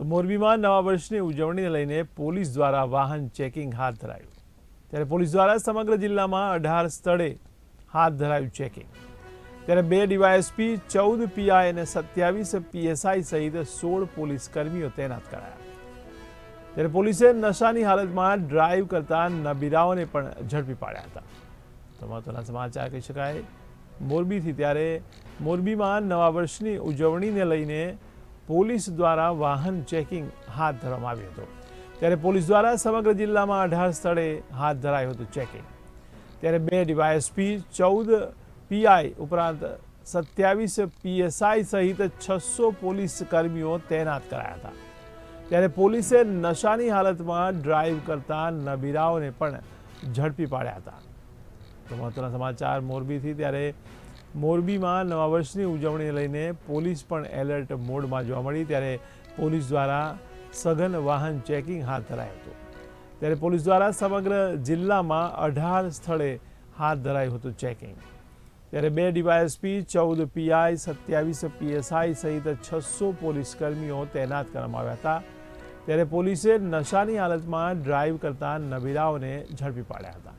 તો મોરબીમાં નવા વર્ષની ઉજવણીને લઈને પોલીસ દ્વારા વાહન ચેકિંગ હાથ ધરાયું. ત્યારે પોલીસ દ્વારા સમગ્ર જિલ્લામાં અઢાર સ્થળે હાથ ધરાયું ચેકિંગ. ત્યારે બે ડીવાયએસપી, ચૌદ પીઆઈ અને સત્યાવીસ પીએસઆઈ સહિત સોળ પોલીસ કર્મીઓ તૈનાત કરાયા. ત્યારે પોલીસે નશાની હાલતમાં ડ્રાઈવ કરતા નબીરાઓને પણ ઝડપી પાડ્યા હતા. તો મહત્વના સમાચાર કહી શકાય, મોરબીથી ત્યારે મોરબીમાં નવા વર્ષની ઉજવણીને લઈને પોલીસ દ્વારા વાહન ચેકિંગ હાથ ધરવામાં આવ્યું હતું. ત્યારે પોલીસ દ્વારા સમગ્ર જિલ્લામાં અઢાર સ્થળે હાથ ધરાયું હતું ચેકિંગ. ત્યારે બે ડીવાયએસપી, ચૌદ પીઆઈ ઉપરાંત સત્યાવીસ પીએસઆઈ સહિત છસો પોલીસ કર્મીઓ તૈનાત કરાયા હતા. ત્યારે પોલીસે નશાની હાલતમાં ડ્રાઈવ કરતા નબીરાઓને પણ ઝડપી પાડ્યા હતા. તો મહત્વના સમાચાર મોરબીથી. ત્યારે મોરબીમાં નવા વર્ષની ઉજવણીને લઈને પોલીસ પણ એલર્ટ મોડમાં જોવા મળી. ત્યારે પોલીસ દ્વારા સઘન વાહન ચેકિંગ હાથ ધરાયું હતું. ત્યારે પોલીસ દ્વારા સમગ્ર જિલ્લામાં અઢાર સ્થળે હાથ ધરાયું હતું ચેકિંગ. ત્યારે બે ડીવાયએસપી, ચૌદ પીઆઈ, સત્યાવીસ પીએસઆઈ સહિત છસો પોલીસ કર્મીઓ તૈનાત કરવામાં આવ્યા હતા. ત્યારે પોલીસે નશાની હાલતમાં ડ્રાઈવ કરતા નબીરાઓને ઝડપી પાડ્યા હતા.